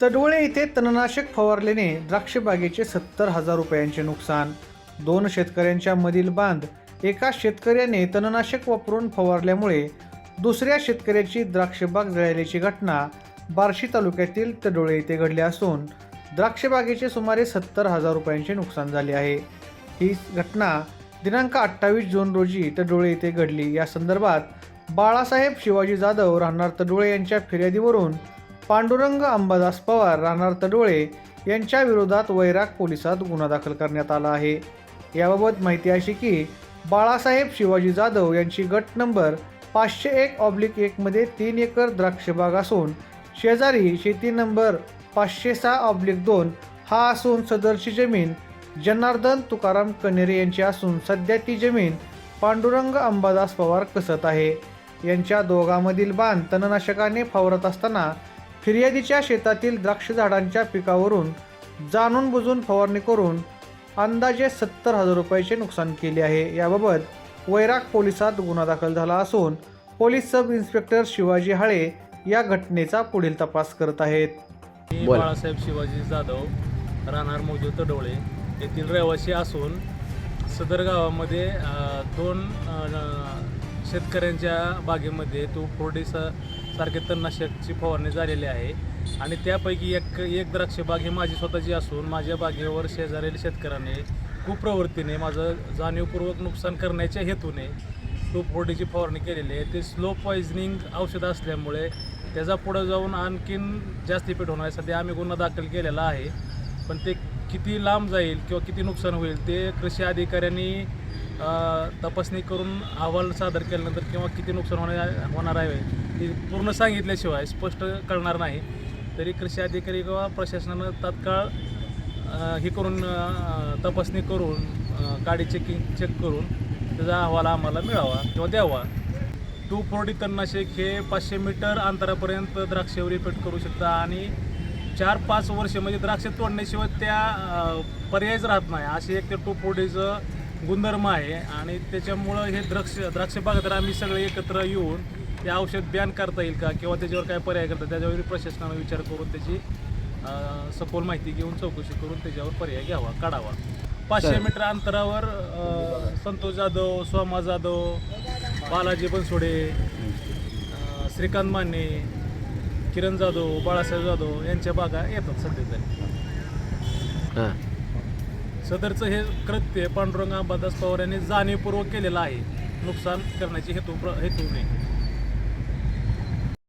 तडवळे येथे तणनाशक फवारल्याने द्राक्षबागेचे सत्तर हजार रुपयांचे नुकसान. दोन शेतकऱ्यांच्या मधील बांध एका शेतकऱ्याने तणनाशक वापरून फवारल्यामुळे दुसऱ्या शेतकऱ्याची द्राक्षबाग जळाल्याची घटना बार्शी तालुक्यातील तडोळे येथे घडली असून द्राक्षबागेचे सुमारे सत्तर हजार रुपयांचे नुकसान झाले आहे. ही घटना दिनांक अठ्ठावीस जून रोजी तडोळे येथे घडली. या संदर्भात बाळासाहेब शिवाजी जाधव राहणार तडोळे यांच्या फिर्यादीवरून पांडुरंग अंबादास पवार राहणार तडोळे यांच्या विरोधात वैराग पोलिसात गुन्हा दाखल करण्यात आला आहे. याबाबत माहिती अशी की बाळासाहेब शिवाजी जाधव यांची गट नंबर पाचशे एक ऑब्लिक एकमध्ये तीन एकर द्राक्षबाग असून शेजारी शेती नंबर पाचशे सहा ऑब्लिक दोन हा असून सदरची जमीन जनार्दन तुकाराम कनेरे यांची असून सध्या ती जमीन पांडुरंग अंबादास पवार कसत आहे. यांच्या दोघांमधील बांध तणनाशकाने फावरत असताना फिर्यादीच्या शेतातील द्राक्ष झाडांच्या पिकावरून जाणून बुजून फवारणी करून अंदाजे सत्तर हजार रुपयाचे नुकसान केले आहे याबाबत वैराग पोलिसात गुन्हा दाखल झाला असून police sub inspector Shivaji Hale या घटनेचा पुढील तपास करत आहेत मी बोला. बाळासाहेब शिवाजी जाधव राहणार मौजू तडोळे येथील रहिवासी असून सदर गावामध्ये अ, दोन अ, न- शेतकऱ्यांच्या बागेमध्ये तो फोर्डी सारखे तणनाशकची फवारणी झालेली आहे. आणि त्यापैकी एक एक द्राक्ष बाग ही माझी स्वतःची असून माझ्या बागेवर शेजारील शेतकऱ्याने कुप्रवृत्तीने माझं जाणीवपूर्वक नुकसान करण्याच्या हेतूने तो फोर्डीची फवारणी केलेली आहे. ते स्लो पॉइझनिंग औषध असल्यामुळे त्याचा पुढं जाऊन आणखीन जास्त पीठ होणार सध्या आम्ही गुन्हा दाखल केलेला आहे. पण ते किती लांब जाईल किंवा किती नुकसान होईल ते कृषी अधिकाऱ्यांनी तपासणी करून अहवाल सादर केल्यानंतर किंवा किती नुकसान होणार होणार आहे ते पूर्ण सांगितल्याशिवाय स्पष्ट कळणार नाही. तरी कृषी अधिकारी किंवा प्रशासनानं तात्काळ हे करून तपासणी करून गाडी चेकिंग चेक करून त्याचा अहवाल आम्हाला मिळावा किंवा द्यावा. टू फोर्टी तणनाशक हे पाचशे मीटर अंतरापर्यंत द्राक्षावर इफेक्ट करू शकता आणि चार पाच वर्ष म्हणजे द्राक्ष तोडण्याशिवाय त्या पर्यायच राहत नाही. असे एक ते टू फोर्टीचं गुणधर्म आहे आणि त्याच्यामुळं हे द्राक्ष द्राक्ष बागायतर आम्ही सगळे एकत्र येऊन ते औषध बॅन करता येईल का? किंवा त्याच्यावर काय पर्याय करता? त्याच्यावर प्रशासनानं विचार करून त्याची सखोल माहिती घेऊन चौकशी करून त्याच्यावर पर्याय घ्यावा काढावा. पाचशे तर- मीटर अंतरावर संतोष जाधव सोमा जाधव बालाजी बनसोडे श्रीकांत माने किरण जाधव बाळासाहेब जाधव यांच्या बागा येतात सध्या तरी. हां. सदरचं हे कृत्य पांडुरंग अंबादास पवार यांनी जाणीवपूर्वक केलेलं आहे. नुकसान करण्याची हेतू प्र हेतूने